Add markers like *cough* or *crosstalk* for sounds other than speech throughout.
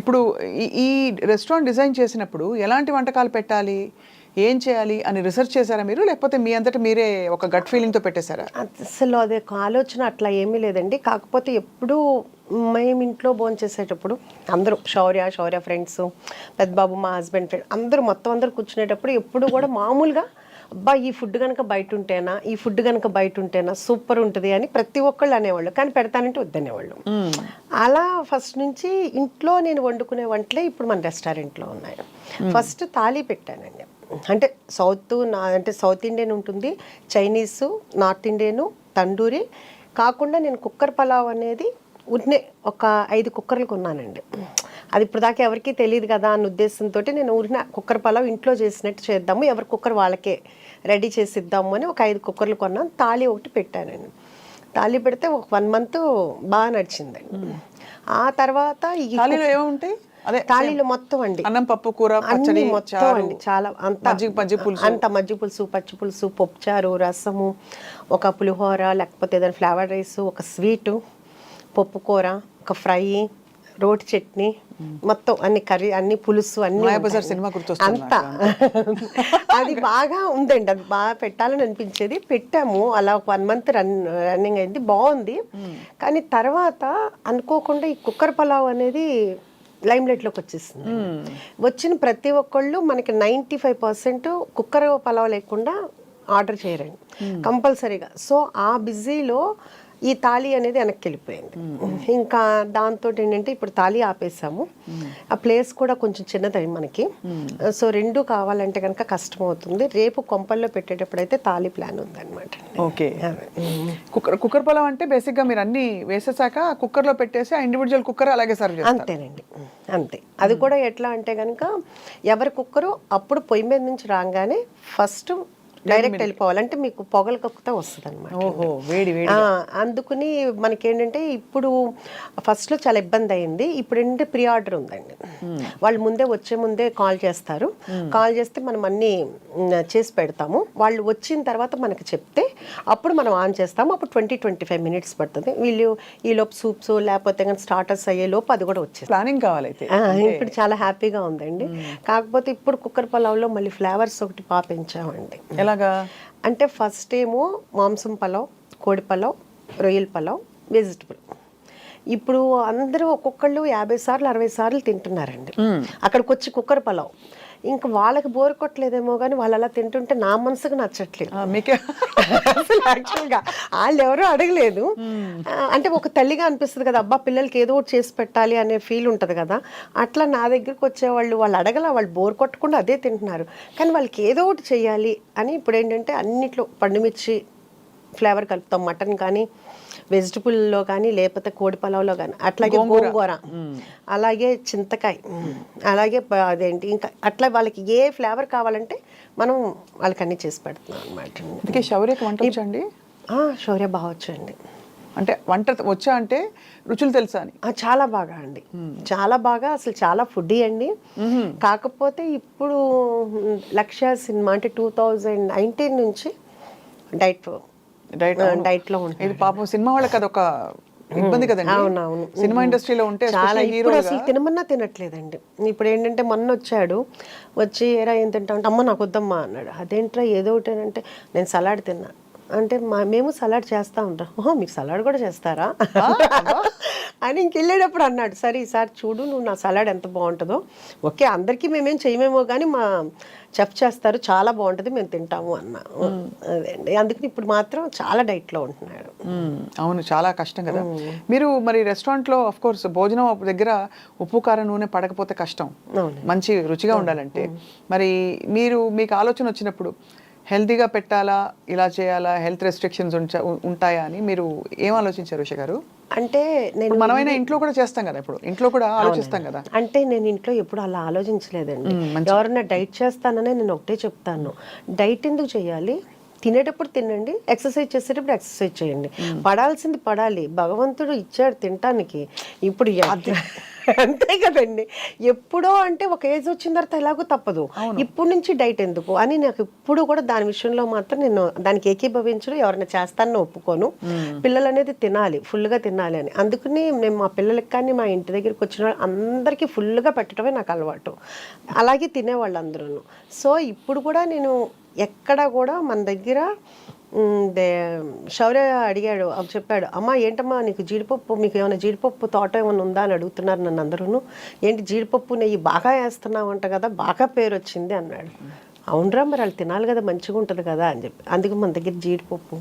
ఇప్పుడు ఈ- ఈ రెస్టారెంట్ డిజైన్ చేసినప్పుడు ఎలాంటి వంటకాలు పెట్టాలి? ఏం చేయాలి? అని రీసెర్చ్ చేశారా మీరు? లేకపోతే మీ అంతటా మీరే ఒక గట్ ఫీలింగ్తో పెట్టేశారా? అసలు అదే ఒక ఆలోచన అట్లా ఏమీ లేదండి. కాకపోతే ఎప్పుడు మేము ఇంట్లో భోజనం చేసేటప్పుడు అందరూ శౌర్య శౌర్య ఫ్రెండ్స్ పెద్దబాబు మా హస్బెండ్ ఫ్రెండ్ అందరూ మొత్తం అందరూ కూర్చునేటప్పుడు ఎప్పుడు కూడా మామూలుగా అబ్బా ఈ ఫుడ్ కనుక బయట ఉంటేనా ఈ ఫుడ్ కనుక బయట ఉంటేనా సూపర్ ఉంటుంది అని ప్రతి ఒక్కళ్ళు అనేవాళ్ళు. కానీ పెడతానంటే వద్దనేవాళ్ళు. అలా ఫస్ట్ నుంచి ఇంట్లో నేను వండుకునే వంటలే ఇప్పుడు మన రెస్టారెంట్లో ఉన్నాయి. ఫస్ట్ తాళీ పెట్టానండి. అంటే సౌత్ నా అంటే సౌత్ ఇండియన్ ఉంటుంది చైనీసు నార్త్ ఇండియను తండూరి కాకుండా నేను కుక్కర్ పలావ్ అనేది ఉన్నే ఒక ఐదు కుక్కర్లు కొన్నానండి. అది ఇప్పుడు దాకా ఎవరికీ తెలియదు కదా అన్న ఉద్దేశంతో నేను ఊరిన కుక్కర్ పలావ్ ఇంట్లో చేసినట్టు చేద్దాము ఎవరి కుక్కర్ వాళ్ళకే రెడీ చేసి ఇద్దాము అని ఒక ఐదు కుక్కర్లు కొన్నాను. తాళి ఒకటి పెట్టానండి తాళి పెడితే ఒక వన్ మంత్ బాగా నడిచిందండి ఆ తర్వాత ఏముంటాయి? అదే తాళిలో మొత్తం అండి. అన్నం పప్పు కూర పచ్చడి మొత్తం అండి. చాలా అంత మజ్జిగ పులుసు. అంత మజ్జిగ పులుసు పచ్చి పులుసు పప్పుచారు రసము ఒక పులిహోర లేకపోతే ఏదైనా ఫ్లేవర్ రైస్ ఒక స్వీటు పప్పు కూర ఒక ఫ్రై రోటి చట్నీ మొత్తం అన్ని కర్రీ అన్ని పులుసు అన్ని. సినిమా అంతా. అది బాగా ఉందండి. అది బాగా పెట్టాలని అనిపించేది. పెట్టాము. అలా ఒక వన్ మంత్ రన్ రన్నింగ్ అయింది. బాగుంది. కానీ తర్వాత అనుకోకుండా ఈ కుక్కర్ పలావ్ అనేది లైమ్ లైట్లోకి వచ్చేసింది. వచ్చిన ప్రతి ఒక్కళ్ళు మనకి ninety five percent cooker pulao లేకుండా ఆర్డర్ చేయరండి. కంపల్సరీగా. సో ఆ బిజీలో ఈ తాళి అనేది వెనక్కి వెళ్ళిపోయింది. ఇంకా దాంతో ఏంటంటే ఇప్పుడు తాళి ఆపేసాము. ఆ ప్లేస్ కూడా కొంచెం చిన్నది మనకి. సో రెండు కావాలంటే కనుక కష్టం అవుతుంది. రేపు కొంపల్లో పెట్టేటప్పుడు అయితే తాళి ప్లాన్ ఉందన్నమాట ఓకే. కుక్కర్ కుక్కర్ పొలం అంటే బేసిక్గా మీరు అన్ని వేసేసాక కుక్కర్లో పెట్టేసి ఆ ఇండివిజువల్ కుక్కర్ అలాగే సర్వ్ చేస్తారు. అంతేనండి. అంతే. అది కూడా ఎట్లా అంటే కనుక ఎవరి కుక్కరు అప్పుడు పొయ్యి మీద నుంచి రాగానే ఫస్ట్ డైరెక్ట్ వెళ్ళిపోవాలి. అంటే మీకు పొగలు కక్కుతా వస్తుంది అనమాట ఓహో వేడి వేడి అందుకుని మనకేంటంటే ఇప్పుడు ఫస్ట్లో చాలా ఇబ్బంది అయింది. ఇప్పుడు ఏంటంటే ప్రీ ఆర్డర్ ఉందండి వాళ్ళు ముందే వచ్చే ముందే కాల్ చేస్తారు. కాల్ చేస్తే మనం అన్నీ చేసి పెడతాము. వాళ్ళు వచ్చిన తర్వాత మనకి చెప్తే అప్పుడు మనం ఆన్ చేస్తాము. అప్పుడు ట్వంటీ ట్వంటీ ఫైవ్ మినిట్స్ పడుతుంది. వీళ్ళు ఈ లోపు సూప్స్ లేకపోతే కానీ స్టార్టర్స్ అయ్యే లోపు అది కూడా వచ్చేస్తుంది. ప్లానింగ్ కావాలైతే ఆ, ఇప్పుడు చాలా హ్యాపీగా ఉందండి. కాకపోతే ఇప్పుడు కుక్కర్ పలావ్లో మళ్ళీ ఫ్లేవర్స్ ఒకటి బాగా పెంచామండి ఎలాగా? అంటే ఫస్ట్ ఏమో మాంసం పలావ్ కోడి పలావ్ రొయ్యల పలావ్ వెజిటబుల్. ఇప్పుడు అందరూ ఒక్కొక్కళ్ళు యాభై సార్లు అరవై సార్లు తింటున్నారండి. అక్కడికి వచ్చి కుక్కర్ పలావ్. ఇంకా వాళ్ళకి బోర్ కొట్టలేదేమో కానీ వాళ్ళు అలా తింటుంటే నా మనసుకు నచ్చట్లేదు. మీకే అసలు యాక్చువల్గా వాళ్ళు ఎవరూ అడగలేదు. అంటే ఒక తల్లిగా అనిపిస్తుంది కదా అబ్బా పిల్లలకి ఏదో ఒకటి చేసి పెట్టాలి అనే ఫీల్ ఉంటుంది కదా. అట్లా నా దగ్గరికి వచ్చేవాళ్ళు వాళ్ళు అడగల వాళ్ళు బోర్ కొట్టకుండా అదే తింటున్నారు. కానీ వాళ్ళకి ఏదో ఒకటి చేయాలి అని ఇప్పుడు ఏంటంటే అన్నిట్లో పండుమిర్చి ఫ్లేవర్ కలుపుతాం మటన్ కానీ వెజిటబుల్లో కానీ లేకపోతే కోడి పలావ్లో కానీ అట్లాగే గోంగూర. అలాగే చింతకాయ. అలాగే అదేంటి ఇంకా అట్లా వాళ్ళకి ఏ ఫ్లేవర్ కావాలంటే మనం వాళ్ళకి అన్ని చేసి పెడుతున్నాం అనమాట అందుకే శౌర్యకి వంట వచ్చండి శౌర్య బాగా వచ్చండి అంటే వంట వచ్చా అంటే రుచులు తెలుసా అని? చాలా బాగా అండి. చాలా బాగా అసలు చాలా ఫుడ్ అండి. కాకపోతే ఇప్పుడు లక్ష్య సినిమా అంటే టూ థౌజండ్ నైన్టీన్ నుంచి డైట్ డైట్ డైట్లో ఉంటుంది ఇది పాపం సినిమా వాళ్ళకి అదొక ఇబ్బంది కదండి. అవునవును. సినిమా ఇండస్ట్రీలో ఉంటే చాలా హీరో ఇప్పుడు అసలు తినమన్నా తినట్లేదండి. ఇప్పుడు ఏంటంటే మొన్న వచ్చాడు వచ్చి ఏరా ఏం తింటావు అంటే అమ్మ నాకు వద్దమ్మా అన్నాడు. అదేంట్రా ఏదో ఒకటి అంటే నేను సలాడ్ తిన్నా. అంటే మా మేము సలాడ్ చేస్తా ఉంటాం. ఓహో మీకు సలాడ్ కూడా చేస్తారా? అని ఇంకెళ్ళేటప్పుడు అన్నాడు సరే ఈసారి చూడు నువ్వు నా సలాడ్ ఎంత బాగుంటుందో. ఓకే అందరికీ మేమేం చేయమేమో కానీ మా చెఫ్ చేస్తారు చాలా బాగుంటుంది మేము తింటాము అన్న. అదే అండి. అందుకని ఇప్పుడు మాత్రం చాలా డైట్లో ఉంటున్నాడు. అవును చాలా కష్టం కదా. మీరు మరి రెస్టారెంట్లో ఆఫ్ కోర్స్ భోజనం దగ్గర ఉప్పు కారం నూనె పడకపోతే కష్టం. మంచి రుచిగా ఉండాలంటే. మరి మీరు మీకు ఆలోచన వచ్చినప్పుడు హెల్తీగా పెట్టాలా? ఇలా చేయాలా? హెల్త్ రెస్ట్రిక్షన్స్ ఉంటాయా అని మీరు ఏం ఆలోచించారు ఉష గారు? అంటే నేను మనమైనా ఇంట్లో కూడా చేస్తాం కదా ఇప్పుడు. ఇంట్లో కూడా ఆలోచిస్తాం కదా. అంటే నేను ఇంట్లో ఎప్పుడు అలా ఆలోచించలేదండి. ఎవరైనా డైట్ చేస్తాననే నేను ఒకటే చెప్తాను. డైట్ ఎందుకు చేయాలి? తినేటప్పుడు తినండి ఎక్సర్సైజ్ చేసేటప్పుడు ఎక్సర్సైజ్ చేయండి. పడాల్సింది పడాలి. భగవంతుడు ఇచ్చాడు తినటానికి. ఇప్పుడు *laughs* అంతే కదండి. ఎప్పుడో అంటే ఒక ఏజ్ వచ్చిన తర్వాత ఎలాగో తప్పదు. ఇప్పుడు నుంచి డైట్ ఎందుకు? అని నాకు ఇప్పుడు కూడా దాని విషయంలో మాత్రం నేను దానికి ఏకీభవించను ఎవరైనా చేస్తానని ఒప్పుకోను. పిల్లలు అనేది తినాలి ఫుల్గా తినాలి అని. అందుకని నేను మా పిల్లలకి కానీ మా ఇంటి దగ్గరికి వచ్చిన వాళ్ళు అందరికీ ఫుల్గా పెట్టడమే నాకు అలవాటు. అలాగే తినేవాళ్ళు అందరూ సో ఇప్పుడు కూడా నేను ఎక్కడ కూడా మన దగ్గర శౌర్య అడిగాడు చెప్పాడు అమ్మ ఏంటమ్మా నీకు జీడిపప్పు మీకు ఏమైనా జీడిపప్పు తోట ఏమైనా ఉందా? అని అడుగుతున్నారు నన్ను అందరూ ఏంటి జీడిపప్పు నెయ్యి బాగా వేస్తున్నావు అంట కదా బాగా పేరు వచ్చింది అన్నాడు. అవునరా మరి వాళ్ళు తినాలి కదా మంచిగా ఉంటుంది కదా అని చెప్పి. అందుకే మన దగ్గర జీడిపప్పు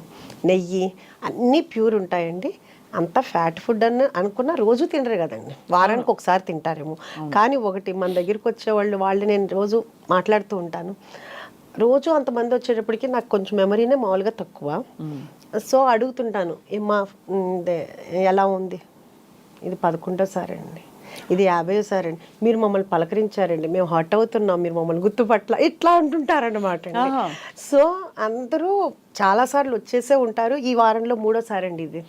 నెయ్యి అన్నీ ప్యూర్ ఉంటాయండి. అంతా ఫ్యాట్ ఫుడ్ అని అనుకున్న రోజు తినరు కదండి. వారానికి ఒకసారి తింటారేమో. కానీ ఒకటి మన దగ్గరికి వచ్చే వాళ్ళు వాళ్ళు నేను రోజు మాట్లాడుతూ ఉంటాను. రోజు అంతమంది వచ్చేటప్పటికి నాకు కొంచెం మెమరీనే మామూలుగా తక్కువ. సో అడుగుతుంటాను దే- ఎలా ఉంది? ఇది పదకొండోసారి అండి ఇది యాభైసారి అండి మీరు మమ్మల్ని పలకరించారండి. మేము హట్ అవుతున్నాం. మీరు మమ్మల్ని గుర్తుపట్ల ఇట్లా అంటుంటారన్నమాట. సో అందరూ చాలాసార్లు వచ్చేసే ఉంటారు. ఈ వారంలో మూడోసారి అండి ఇది.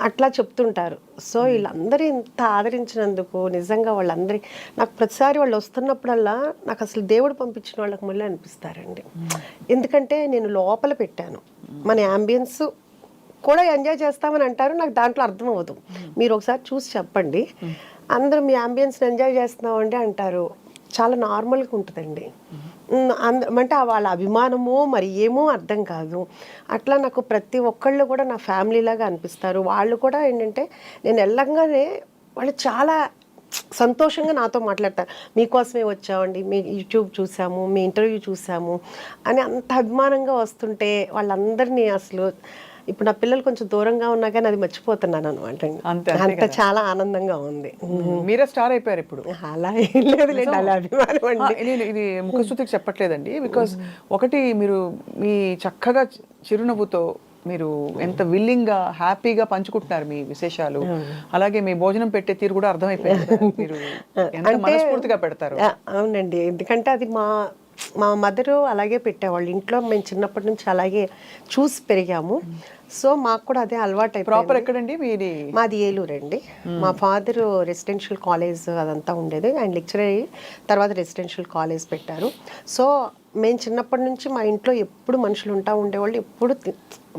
అట్లా చెప్తుంటారు. సో వీళ్ళందరూ ఇంత ఆదరించినందుకు నిజంగా వాళ్ళందరి నాకు ప్రతిసారి వాళ్ళు వస్తున్నప్పుడల్లా నాకు అసలు దేవుడు పంపించిన వాళ్ళకి మళ్ళీ అనిపిస్తారండి. ఎందుకంటే నేను లోపల పెట్టాను. మన యాంబియన్స్ కూడా ఎంజాయ్ చేస్తామని అంటారు నాకు దాంట్లో అర్థం అవ్వదు మీరు ఒకసారి చూసి చెప్పండి. అందరూ మీ అంబియన్స్ని ఎంజాయ్ చేస్తున్నామండి అంటారు. చాలా నార్మల్గా ఉంటుందండి. అంటే వాళ్ళ అభిమానమో మరి ఏమో అర్థం కాదు. అట్లా నాకు ప్రతి ఒక్కళ్ళు కూడా నా ఫ్యామిలీ లాగా అనిపిస్తారు. వాళ్ళు కూడా ఏంటంటే నేను వెళ్ళంగానే వాళ్ళు చాలా సంతోషంగా నాతో మాట్లాడతారు. మీకోసమే వచ్చామండి మీ యూట్యూబ్ చూసాము మీ ఇంటర్వ్యూ చూసాము అని అంత అభిమానంగా వస్తుంటే వాళ్ళందరినీ అసలు ఇప్పుడు నా పిల్లలు కొంచెం దూరంగా ఉన్నా కానీ అది మర్చిపోతున్నాను అనమాట అంతే, చాలా ఆనందంగా ఉంది. మీరే స్టార్ అయిపోయారు ఇప్పుడు. అలా ఏం అండి. నేను ఇది ముఖస్థుతికి చెప్పట్లేదండి బికాస్ ఒకటి మీరు మీ చక్కగా చిరునవ్వుతో మీరు ఎంత విల్లింగ్గా హ్యాపీగా పంచుకుంటున్నారు మీ విశేషాలు. అలాగే మీ భోజనం పెట్టే తీరు కూడా అర్థమైపోయింది. *laughs* మీరు ఎంత మనస్ఫూర్తిగా పెడతారు. అవునండి. ఎందుకంటే అది మా మా మదరు అలాగే పెట్టేవాళ్ళు. ఇంట్లో మేము చిన్నప్పటి నుంచి అలాగే చూసి పెరిగాము. సో మాకు కూడా అదే అలవాటు ప్రాపర్ ఎక్కడండి? మీది? మాది ఏలూరు అండి. మా ఫాదర్ రెసిడెన్షియల్ కాలేజ్ అదంతా ఉండేది. ఆయన లెక్చర్ అయ్యి తర్వాత రెసిడెన్షియల్ కాలేజ్ పెట్టారు. సో మేము చిన్నప్పటి నుంచి మా ఇంట్లో ఎప్పుడు మనుషులు ఉంటా ఉండేవాళ్ళు ఎప్పుడు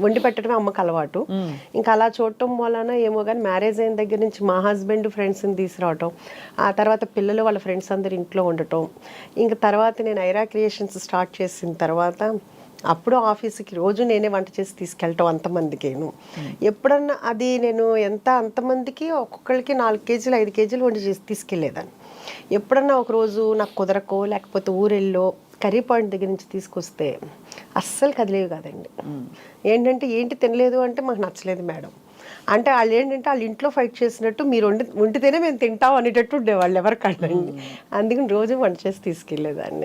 వండి పెట్టడమే అమ్మకి అలవాటు. ఇంకా అలా చూడటం వలన ఏమో కానీ మ్యారేజ్ అయిన దగ్గర నుంచి మా హస్బెండ్ ఫ్రెండ్స్ని తీసుకురావటం ఆ తర్వాత పిల్లలు వాళ్ళ ఫ్రెండ్స్ అందరు ఇంట్లో ఉండటం. ఇంకా తర్వాత నేను ఐరా క్రియేషన్స్ స్టార్ట్ చేసిన తర్వాత అప్పుడు ఆఫీస్కి రోజు నేనే వంట చేసి తీసుకెళ్ళటం అంతమందికేను. ఎప్పుడన్నా అది నేను ఎంత అంతమందికి ఒక్కొక్కరికి నాలుగు కేజీలు ఐదు కేజీలు వండి చేసి తీసుకెళ్ళేదాన్ని. ఎప్పుడన్నా ఒక రోజు నాకు కుదరకో లేకపోతే ఊరెళ్ళో కర్రీ పాయింట్ దగ్గర నుంచి తీసుకొస్తే అస్సలు కదిలేవి కాదండి. ఏంటంటే ఏంటి తినలేదు అంటే మాకు నచ్చలేదు మేడం. అంటే వాళ్ళు ఏంటంటే వాళ్ళు ఇంట్లో ఫైట్ చేసినట్టు మీరు వండి వండితేనే మేము తింటాం అనేటట్టు ఉండేవాళ్ళు ఎవరికన్నా అందుకని రోజు వంట చేసి తీసుకెళ్ళేదాన్ని.